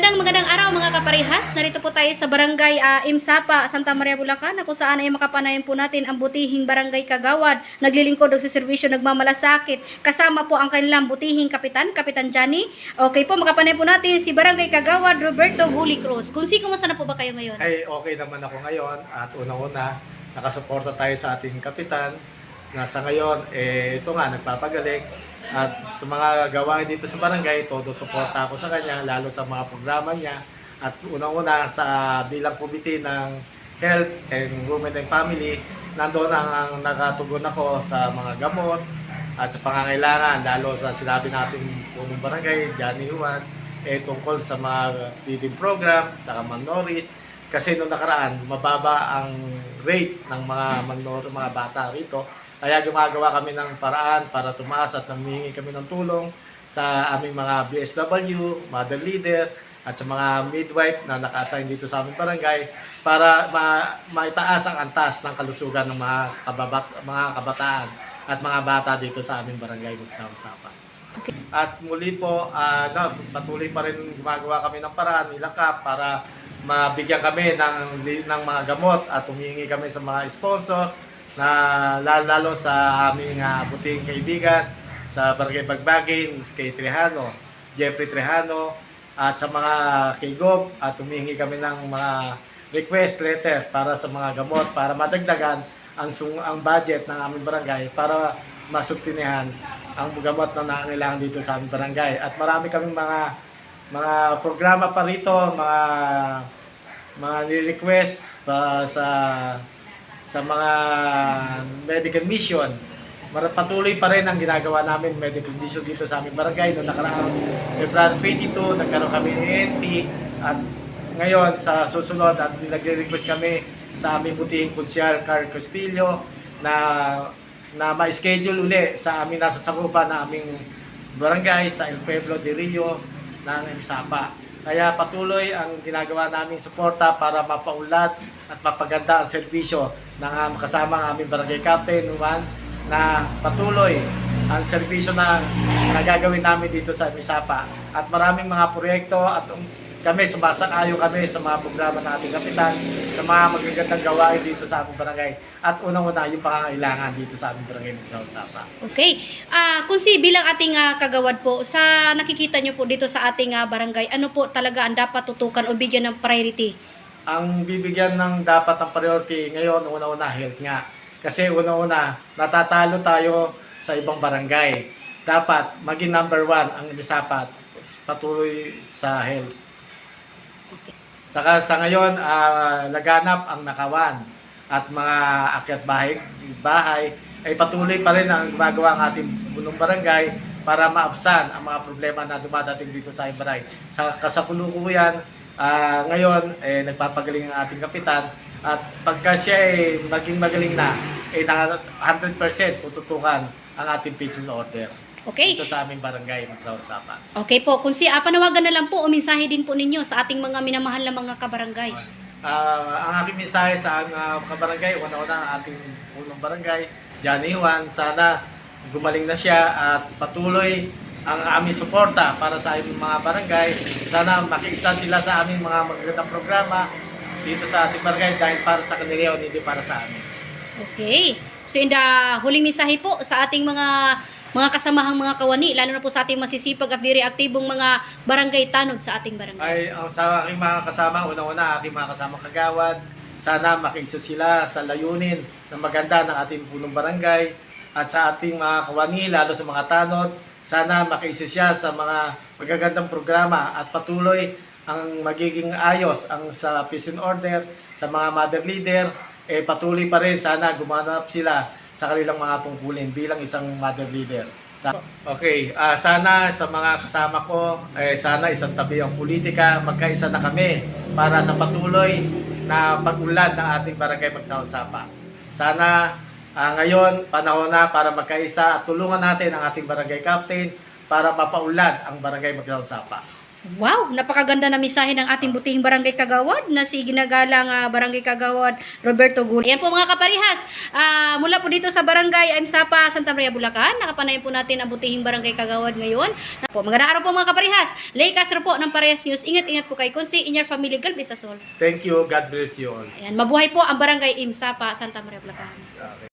Magandang magandang araw mga kaparehas. Narito po tayo sa barangay ah, Imsapa, Santa Maria, Bulacan na kung saan ay makapanayan po natin ang butihing barangay Kagawad. Naglilingkod og sa serbisyo nagmamalasakit. Kasama po ang kanilang butihing kapitan, Kapitan Johnny. Okay po, makapanayan po natin si barangay Kagawad Roberto Holy Cruz. Kung si, kumusta na po ba kayo ngayon? Ay, okay naman ako ngayon at unang-una, nakasuporta tayo sa ating kapitan. Nasa ngayon, eh, ito nga, nagpapagaling. At sa mga gawain dito sa barangay, todo suporta ako sa kanya, lalo sa mga programa niya. At unang-una sa bilang committee ng Health and Women and Family, nandoon ang, ang nakatugon ako sa mga gamot at sa pangangailangan, lalo sa sinabi natin punong barangay, Johnny Juan, eh, tungkol sa mga feeding program, sa Manoris, kasi nung nakaraan, mababa ang rate ng mga mga bata rito. Kaya gumagawa kami ng paraan para tumaas at nanghihingi kami ng tulong sa aming mga BSW, mother leader, at sa mga midwife na naka-assign dito sa aming barangay para ma maitaas ang antas ng kalusugan ng mga, kababat mga kabataan at mga bata dito sa aming barangay Magsama-sapa. At muli po, ah, no, patuloy pa rin gumagawa kami ng paraan, ilakap para mabigyan kami ng, ng mga gamot at humihingi kami sa mga sponsor na lalo, sa aming uh, buting kaibigan sa Barangay Bagbagin, kay Trejano, Jeffrey Trejano, at sa mga kay Gob at humihingi kami ng mga request letter para sa mga gamot para madagdagan ang sung ang budget ng aming barangay para masubtinihan ang gamot na nangangailangan dito sa aming barangay. At marami kaming mga mga programa pa rito, mga mga ni-request pa sa sa mga medical mission. Patuloy pa rin ang ginagawa namin medical mission dito sa aming barangay. Noong nakaraang February 22, nagkaroon kami ng NT at ngayon sa susunod at nagre-request kami sa aming butihing konsyal Carl Castillo na na ma-schedule uli sa aming nasa sakupan na aming barangay sa El Pueblo de Rio ng Emsapa. Kaya patuloy ang ginagawa naming suporta para mapaunlad at mapaganda ang serbisyo ng um, kasama ang aming barangay captain Juan na patuloy ang serbisyo na nagagawin namin dito sa Misapa. At maraming mga proyekto at um, kami sumasang-ayo kami sa mga programa ng ating kapitan, sa mga magagandang gawain dito sa aming barangay. At unang-una yung pangangailangan dito sa aming barangay ng Sapa. Okay. Ah, kung si bilang ating ah, kagawad po, sa nakikita niyo po dito sa ating ah, barangay, ano po talaga ang dapat tutukan o bigyan ng priority? ang bibigyan ng dapat ang priority ngayon, una-una, health nga. Kasi una-una, natatalo tayo sa ibang barangay. Dapat maging number one ang Misapat patuloy sa health. Saka sa ngayon, ah, laganap ang nakawan at mga akyat bahay, bahay ay patuloy pa rin ang gumagawa ng ating bunong barangay para maabsan ang mga problema na dumadating dito sa Ibaray. Sa kasakulukuyan, ah, ngayon, eh, nagpapagaling ang ating kapitan at pagka siya ay maging magaling na, eh, na 100% tututukan ang ating peace order Okay? dito sa aming barangay magsawasapan. Okay po, kung si ah, panawagan na lang po o mensahe din po ninyo sa ating mga minamahal na mga kabarangay. Ah, ang aking mensahe sa mga kabarangay, una-una ang ating punong barangay, Johnny Juan, sana gumaling na siya at patuloy ang aming suporta para sa aming mga barangay. Sana makiisa sila sa aming mga magagandang programa dito sa ating barangay dahil para sa kanila yun, hindi para sa amin. Okay. So in the huling mensahe po sa ating mga mga kasamahang mga kawani, lalo na po sa ating masisipag at very aktibong mga barangay tanod sa ating barangay. Ay, ang sa aking mga kasama, una-una aking mga kasama kagawad, sana makiisa sila sa layunin ng maganda ng ating punong barangay. At sa ating mga kawani, lalo sa mga tanod, sana makiisa siya sa mga magagandang programa at patuloy ang magiging ayos ang sa peace and order, sa mga mother leader, eh patuloy pa rin sana gumanap sila sa kanilang mga tungkulin bilang isang mother leader. Okay, ah, sana sa mga kasama ko, eh, sana isang tabi ang politika, magkaisa na kami para sa patuloy na pag-unlad ng ating barangay Magsawasapa. Sana ah, ngayon, panahon na para magkaisa at tulungan natin ang ating barangay captain para mapaunlad ang barangay Magsawasapa. Wow, napakaganda na mensahe ng ating butihing barangay Kagawad na si ginagalang ah, barangay Kagawad Roberto Gul. Ayan po mga kaparihas, ah, mula po dito sa barangay Aimsapa, Santa Maria, Bulacan, nakapanayin po natin ang butihing barangay Kagawad ngayon. Po, magandang araw po mga kaparihas. Lay Castro po ng Parehas News. Ingat-ingat po kayo. Kung si in your family, God bless us all. Thank you. God bless you all. Ayan, mabuhay po ang barangay Imsapa, Santa Maria, Bulacan. Okay.